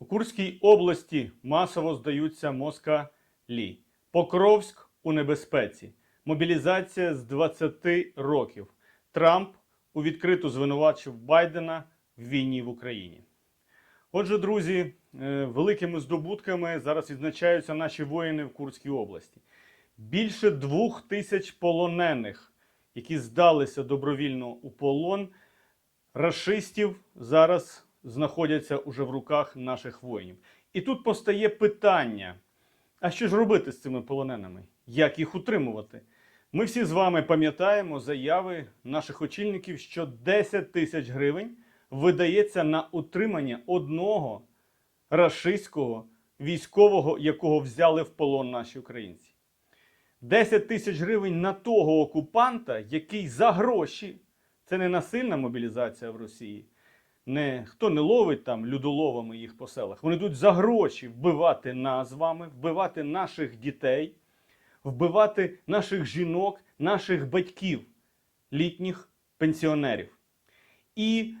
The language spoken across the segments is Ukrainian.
У Курській області масово здаються москалі. Покровськ у небезпеці. Мобілізація з 20 років. Трамп у відкриту звинувачив Байдена в війні в Україні. Отже, друзі, е, великими здобутками зараз відзначаються наші воїни в Курській області. Більше двох тисяч полонених, які здалися добровільно у полон, рашистів зараз знаходяться уже в руках наших воїнів. І тут постає питання: а що ж робити з цими полоненими? Як їх утримувати? Ми всі з вами пам'ятаємо заяви наших очільників, що 10 тисяч гривень видається на утримання одного рашистського військового, якого взяли в полон наші українці. 10 тисяч гривень на того окупанта, який за гроші, це не насильна мобілізація в Росії. Не, хто не ловить там людоловами їх по селах. Вони йдуть за гроші вбивати нас вами, вбивати наших дітей, вбивати наших жінок, наших батьків, літніх пенсіонерів. І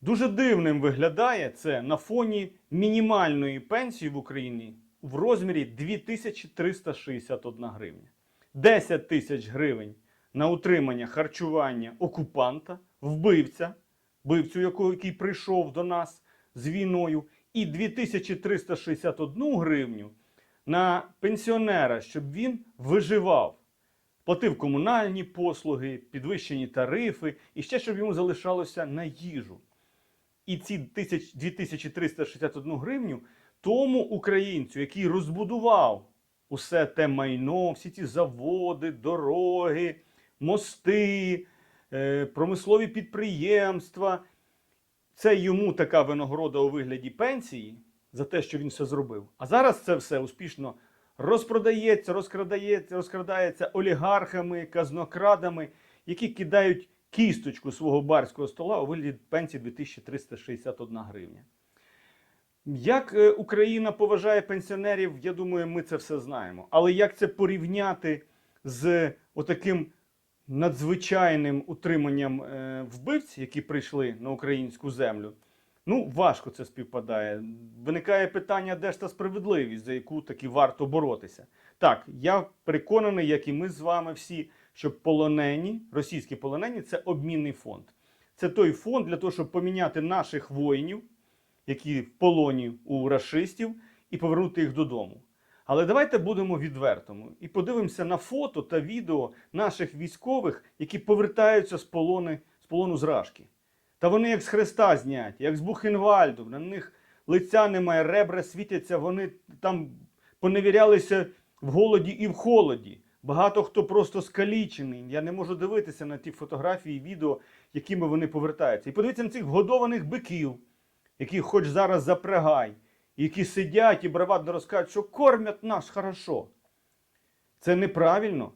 дуже дивним виглядає це на фоні мінімальної пенсії в Україні в розмірі 2361 гривня. 10 тисяч гривень на утримання харчування окупанта, вбивця, вбивцю, який прийшов до нас з війною, і 2361 гривню на пенсіонера, щоб він виживав, платив комунальні послуги, підвищені тарифи і ще щоб йому залишалося на їжу. І ці 2361 гривню тому українцю, який розбудував усе те майно, всі ці заводи, дороги, мости, промислові підприємства. Це йому така винагорода у вигляді пенсії за те, що він все зробив. А зараз це все успішно розпродається, розкрадається, розкрадається олігархами, казнокрадами, які кидають кісточку свого барського стола у вигляді пенсії 2361 гривня. Як е, Україна поважає пенсіонерів, я думаю, ми це все знаємо. Але як це порівняти з отаким надзвичайним утриманням е, вбивць, які прийшли на українську землю? Ну, важко це співпадає. Виникає питання, де ж та справедливість, за яку таки варто боротися. Так, я переконаний, як і ми з вами всі, що полонені, російські полонені це обмінний фонд. Це той фонд для того, щоб поміняти наших воїнів, які в полоні у рашистів, і повернути їх додому. Але давайте будемо відвертими і подивимося на фото та відео наших військових, які повертаються з, полони, з полону з Рашки. Та вони як з Христа зняті, як з Бухенвальду, на них лиця немає, ребра світяться, вони там поневірялися в голоді і в холоді. Багато хто просто скалічений. Я не можу дивитися на ті фотографії, відео, якими вони повертаються. І подивіться на цих вгодованих биків, яких хоч зараз запрягай, які сидять і бравадно розказують, що кормять нас хорошо. Це неправильно.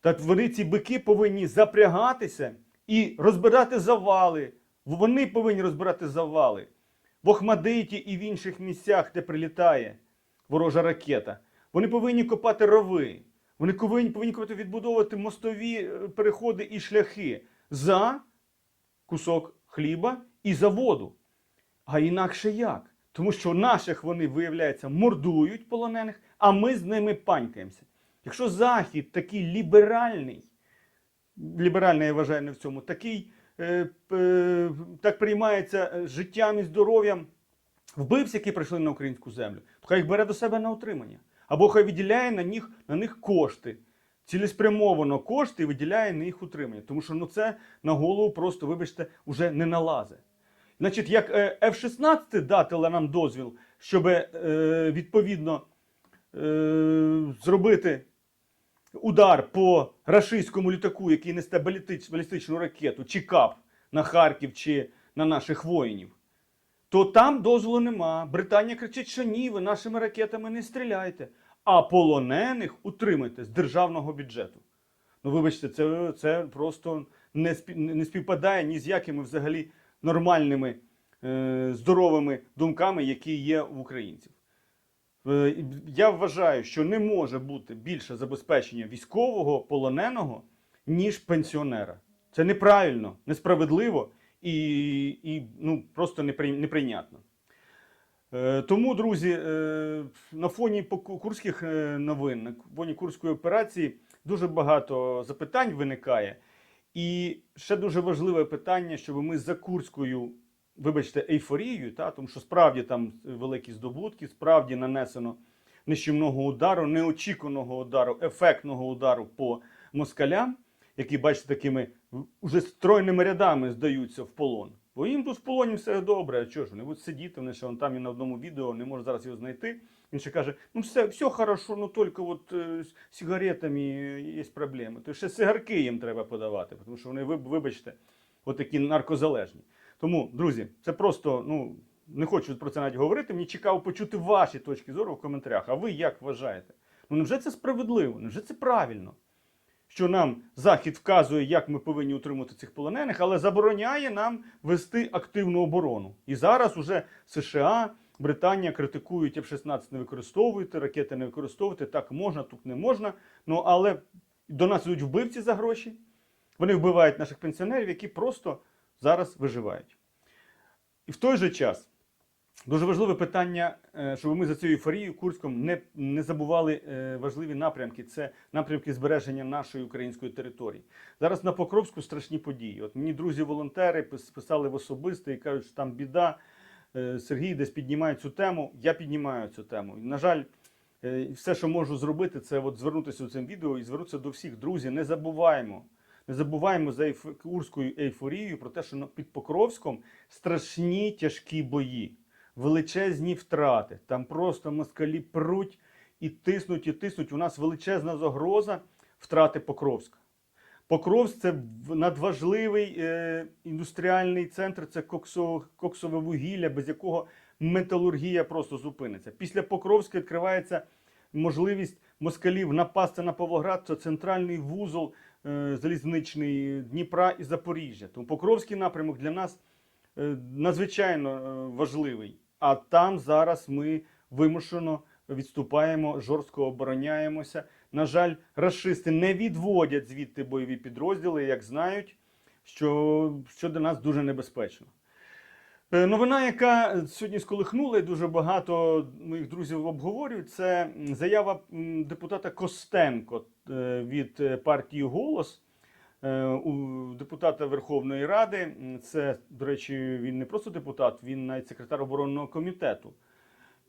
Так вони, ці бики, повинні запрягатися і розбирати завали. Вони повинні розбирати завали. В Охмадиті і в інших місцях, де прилітає ворожа ракета. Вони повинні копати рови. Вони повинні, повинні відбудовувати мостові е, переходи і шляхи за кусок хліба і за воду. А інакше як? Тому що наших вони, виявляється, мордують полонених, а ми з ними панькаємося. Якщо Захід такий ліберальний, ліберальний, я вважаю, не в цьому, такий е, е, так приймається життям і здоров'ям вбивць, які прийшли на українську землю, то хай їх бере до себе на утримання. Або хай виділяє на них, на них кошти. Цілеспрямовано кошти і виділяє на їх утримання. Тому що ну, це на голову просто, вибачте, вже не налазе. Значить, як е, F-16 дати нам дозвіл, щоб е, відповідно е, зробити удар по рашистському літаку, який балістич- балістичну ракету, чи КАП на Харків, чи на наших воїнів, то там дозволу нема. Британія кричить, що ні, ви нашими ракетами не стріляйте, а полонених утримайте з державного бюджету. Ну, вибачте, це, це просто не співпадає ні з якими взагалі нормальними, е, здоровими думками, які є в українців. Е, Я вважаю, що не може бути більше забезпечення військового полоненого, ніж пенсіонера. Це неправильно, несправедливо і, і ну, просто неприйнятно. Е, Тому, друзі, на фоні курських новин, на фоні курської операції дуже багато запитань виникає. І ще дуже важливе питання, щоб ми за курською, вибачте, ейфорією, та, тому що справді там великі здобутки, справді нанесено нищівного удару, неочікуваного удару, ефектного удару по москалям, які, бачите, такими уже стройними рядами здаються в полон. Бо їм тут в полоні все добре. А чого ж вони будуть сидіти? Вони ще вон там і на одному відео не можу зараз його знайти. Він ще каже: ну все, все хорошо, ну тільки от з сигаретами є проблеми. То ще сигарки їм треба подавати, тому що вони, ви- вибачте, отакі наркозалежні. Тому, друзі, це просто, ну, не хочу про це навіть говорити. Мені цікаво почути ваші точки зору в коментарях. А ви як вважаєте? Ну невже це справедливо? Невже це правильно? Що нам Захід вказує, як ми повинні утримати цих полонених, але забороняє нам вести активну оборону. І зараз уже США, Британія критикують F-16 не використовуйте, ракети не використовуйте, так можна, тут не можна. Ну але до нас йдуть вбивці за гроші. Вони вбивають наших пенсіонерів, які просто зараз виживають. І в той же час дуже важливе питання, е, щоб ми за цією ейфорією Курськом не, не забували е, важливі напрямки. Це напрямки збереження нашої української території. Зараз на Покровську страшні події. От мені друзі-волонтери пис- писали в особисто і кажуть, що там біда. Е, Сергій десь піднімає цю тему. Я піднімаю цю тему. На жаль, е, все, що можу зробити, це от звернутися у цим відео і звернутися до всіх. Друзі, не забуваємо. Не забуваємо за курською ейфорією про те, що під Покровськом страшні тяжкі бої, величезні втрати. Там просто москалі пруть і тиснуть, і тиснуть. У нас величезна загроза втрати Покровська. Покровськ це надважливий е, індустріальний центр, це коксо, коксове вугілля, без якого металургія просто зупиниться. Після Покровська відкривається можливість москалів напасти на Павлоград, це центральний вузол е, залізничний Дніпра і Запоріжжя. Тому Покровський напрямок для нас е, надзвичайно е, важливий. А там зараз ми вимушено відступаємо, жорстко обороняємося. На жаль, расисти не відводять звідти бойові підрозділи, як знають, що, що для нас дуже небезпечно. Е, Новина, яка сьогодні сколихнула, і дуже багато моїх друзів обговорюють, це заява депутата Костенко е, від е, партії Голос. У депутата Верховної Ради. Це, до речі, він не просто депутат, він навіть секретар оборонного комітету.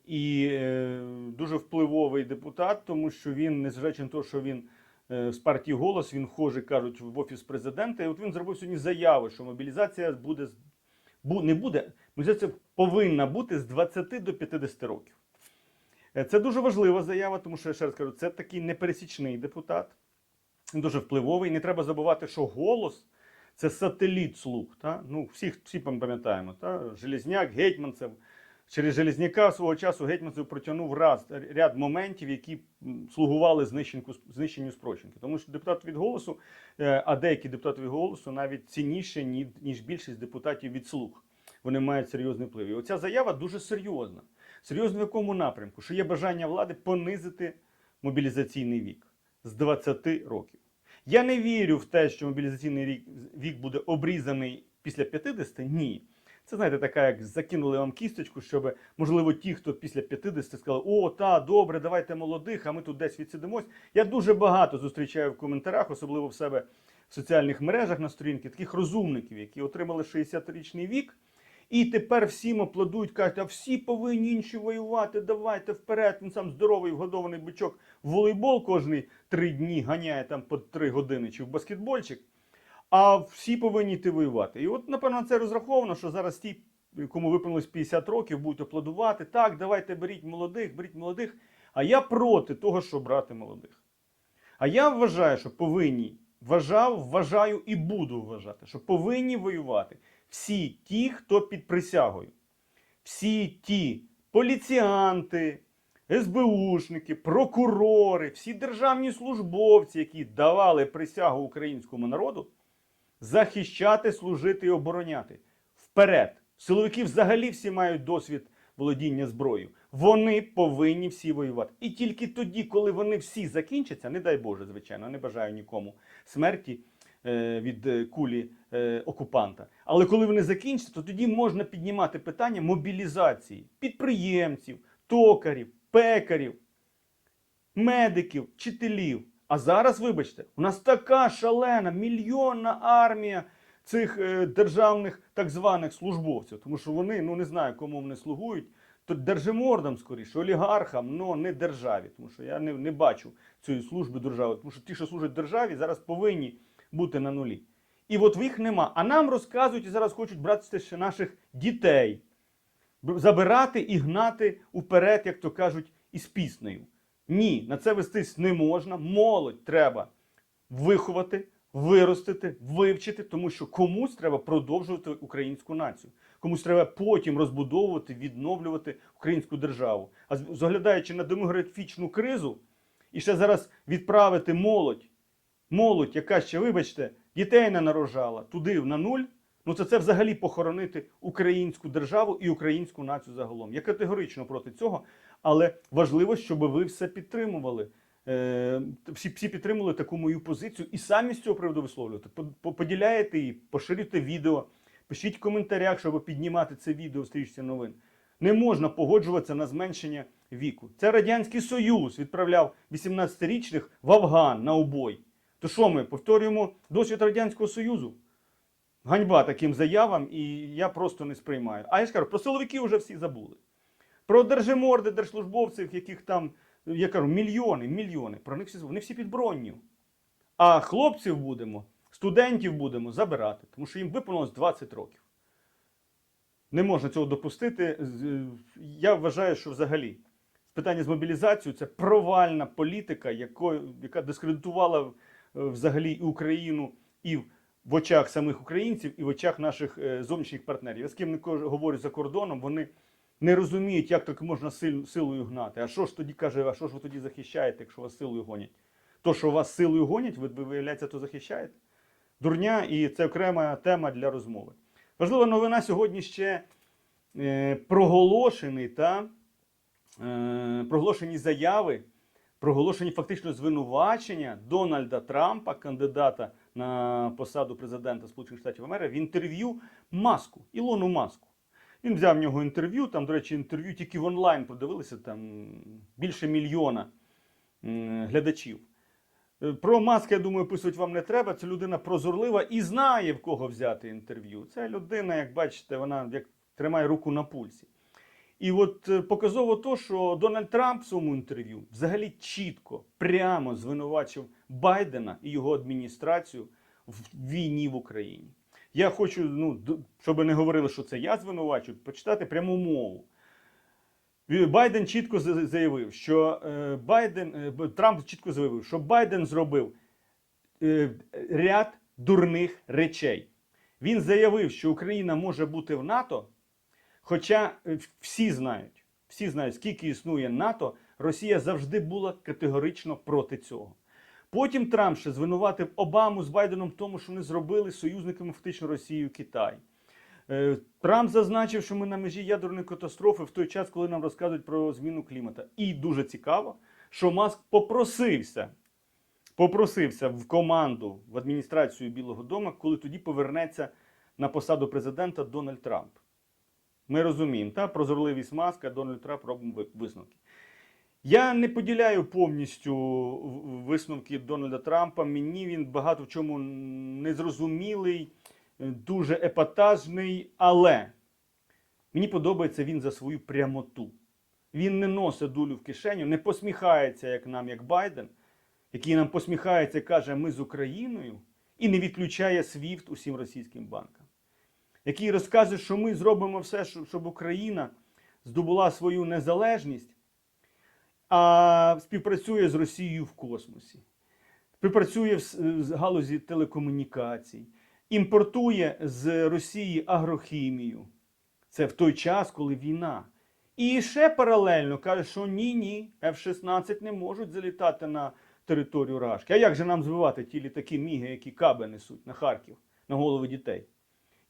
І е, дуже впливовий депутат, тому що він, незважаючи на те, що він е, з партії голос, він вхоже, кажуть, в офіс президента. І от він зробив сьогодні заяву, що мобілізація буде не буде, мобілізація повинна бути з 20 до 50 років. Е, Це дуже важлива заява, тому що я ще раз кажу, це такий непересічний депутат, дуже впливовий. Не треба забувати, що голос це сателіт слуг. Та? Ну, всіх, всі пам'ятаємо, та? Железняк, Гетьманцев. Через Железняка свого часу Гетьманцев протягнув раз, ряд моментів, які слугували знищенню, знищенню спроченки. Тому що депутат від голосу, е, а деякі депутати від голосу навіть цінніші, ніж більшість депутатів від слуг. Вони мають серйозний вплив. І оця заява дуже серйозна. Серйозна в якому напрямку? Що є бажання влади понизити мобілізаційний вік з 20 років. Я не вірю в те, що мобілізаційний рік- вік буде обрізаний після 50. Ні. Це, знаєте, така, як закинули вам кісточку, щоб, можливо, ті, хто після 50 сказали, о, та, добре, давайте молодих, а ми тут десь відсидимось. Я дуже багато зустрічаю в коментарях, особливо в себе в соціальних мережах на сторінки, таких розумників, які отримали 60-річний вік. І тепер всім аплодують, кажуть, а всі повинні інші воювати, давайте вперед. Він сам здоровий вгодований бичок в волейбол кожні три дні ганяє там по три години чи в баскетбольчик. А всі повинні йти воювати. І от, напевно, це розраховано, що зараз ті, кому виповнилось 50 років, будуть аплодувати. Так, давайте беріть молодих, беріть молодих. А я проти того, щоб брати молодих. А я вважаю, що повинні, вважав, вважаю і буду вважати, що повинні воювати всі ті, хто під присягою. Всі ті поліціанти, СБУшники, прокурори, всі державні службовці, які давали присягу українському народу, захищати, служити і обороняти. Вперед! Силовики взагалі всі мають досвід володіння зброєю. Вони повинні всі воювати. І тільки тоді, коли вони всі закінчаться, не дай Боже, звичайно, не бажаю нікому смерті е, від е, кулі е, окупанта. Але коли вони закінчаться, то тоді можна піднімати питання мобілізації підприємців, токарів, пекарів, медиків, вчителів. А зараз, вибачте, у нас така шалена мільйонна армія цих е, державних так званих службовців, тому що вони ну не знаю, кому вони слугують. То держимордам скоріше, олігархам, але не державі, тому що я не, не бачу цієї служби держави, тому що ті, що служать державі, зараз повинні бути на нулі. І от їх нема. А нам розказують і зараз хочуть брати ще наших дітей, забирати і гнати уперед, як то кажуть, із піснею. Ні, на це вестись не можна. Молодь треба виховати, виростити, вивчити, тому що комусь треба продовжувати українську націю. Комусь треба потім розбудовувати, відновлювати українську державу. А заглядаючи на демографічну кризу, і ще зараз відправити молодь, молодь, яка ще, вибачте, дітей не нарожала туди на нуль. Ну це, це взагалі похоронити українську державу і українську націю загалом. Я категорично проти цього, але важливо, щоб ви все підтримували. Е, всі, всі підтримували таку мою позицію і самі з цього приводу висловлювати. По- по- Поділяєте її, поширюйте відео, пишіть в коментарях, щоб піднімати це відео в стрічці новин. Не можна погоджуватися на зменшення віку. Це Радянський Союз відправляв 18-річних в Афган на убой. То що ми повторюємо досвід Радянського Союзу? Ганьба таким заявам, і я просто не сприймаю. А я ж кажу, про силовиків вже всі забули. Про держиморди, держслужбовців, яких там, я кажу, мільйони, мільйони. Про них всі. Вони всі під бронню. А хлопців будемо, студентів будемо забирати, тому що їм виповнилось 20 років. Не можна цього допустити. Я вважаю, що взагалі питання з мобілізацією це провальна політика, якою, яка дискредитувала е, взагалі і Україну і в в очах самих українців, і в очах наших е, зовнішніх партнерів. Я з ким не говорю за кордоном, вони не розуміють, як так можна силою гнати. А що ж тоді каже, а що ж ви тоді захищаєте, якщо вас силою гонять? То, що вас силою гонять, ви, ви виявляється, то захищаєте? Дурня, і це окрема тема для розмови. Важлива новина сьогодні ще е, проголошений та е, проголошені заяви, проголошені фактично звинувачення Дональда Трампа, кандидата на посаду президента Сполучених Штатів Америки, в інтерв'ю Маску, Ілону Маску. Він взяв в нього інтерв'ю. Там, до речі, інтерв'ю тільки в онлайн подивилися, там більше мільйона глядачів. Е, Про Маска, я думаю, писати вам не треба. Це людина прозорлива і знає, в кого взяти інтерв'ю. Це людина, як бачите, вона як тримає руку на пульсі. І от е, показово то, що Дональд Трамп в своєму інтерв'ю взагалі чітко, прямо звинувачив Байдена і його адміністрацію в війні в Україні. Я хочу, ну, щоб не говорили, що це я звинувачую, почитати пряму мову. Байден чітко заявив, що е, Байден, е, Трамп чітко заявив, що Байден зробив е, ряд дурних речей. Він заявив, що Україна може бути в НАТО, хоча всі знають, всі знають, скільки існує НАТО, Росія завжди була категорично проти цього. Потім Трамп ще звинуватив Обаму з Байденом в тому, що вони зробили союзниками фактично Росію Китай. Е, Трамп зазначив, що ми на межі ядерної катастрофи в той час, коли нам розказують про зміну клімату. І дуже цікаво, що Маск попросився, попросився в команду в адміністрацію Білого Дому, коли тоді повернеться на посаду президента Дональд Трамп. Ми розуміємо, та прозорливість Маска, Дональд Трамп робимо висновки. Я не поділяю повністю висновки Дональда Трампа. Мені він багато в чому незрозумілий, е, дуже епатажний, але мені подобається він за свою прямоту. Він не носить дулю в кишеню, не посміхається, як нам, як Байден, який нам посміхається каже, ми з Україною, і не відключає SWIFT усім російським банкам. Який розказує, що ми зробимо все, щоб Україна здобула свою незалежність, а співпрацює з Росією в космосі, співпрацює з галузі телекомунікацій, імпортує з Росії агрохімію. Це в той час, коли війна. І ще паралельно каже, що ні-ні, F-16 не можуть залітати на територію Рашки. А як же нам збивати ті літаки міги, які каби несуть на Харків, на голови дітей?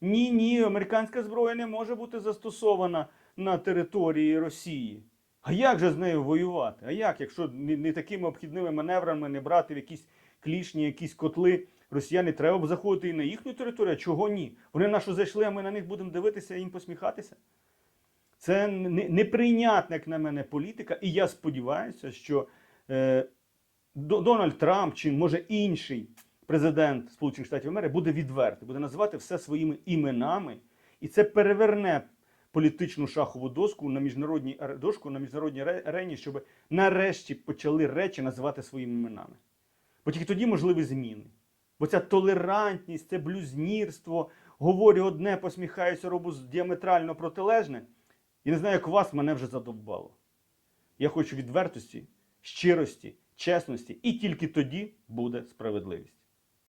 Ні, ні, американська зброя не може бути застосована на території Росії. А як же з нею воювати? А як, якщо не, такими обхідними маневрами не брати в якісь клішні, якісь котли росіяни, треба б заходити і на їхню територію. А Чого ні? Вони нашу зайшли, а ми на них будемо дивитися і їм посміхатися. Це не- неприйнятна, як на мене, політика. І я сподіваюся, що е, Дональд Трамп чи може інший президент Сполучених Штатів Америки буде відвертий, буде називати все своїми іменами, і це переверне політичну шахову доску на міжнародній дошку на міжнародній арені, щоб нарешті почали речі називати своїми іменами. Бо тільки тоді можливі зміни. Бо ця толерантність, це блюзнірство, говорю одне, посміхаюся, роблю діаметрально протилежне. І не знаю, як вас мене вже задовбало. Я хочу відвертості, щирості, чесності, і тільки тоді буде справедливість.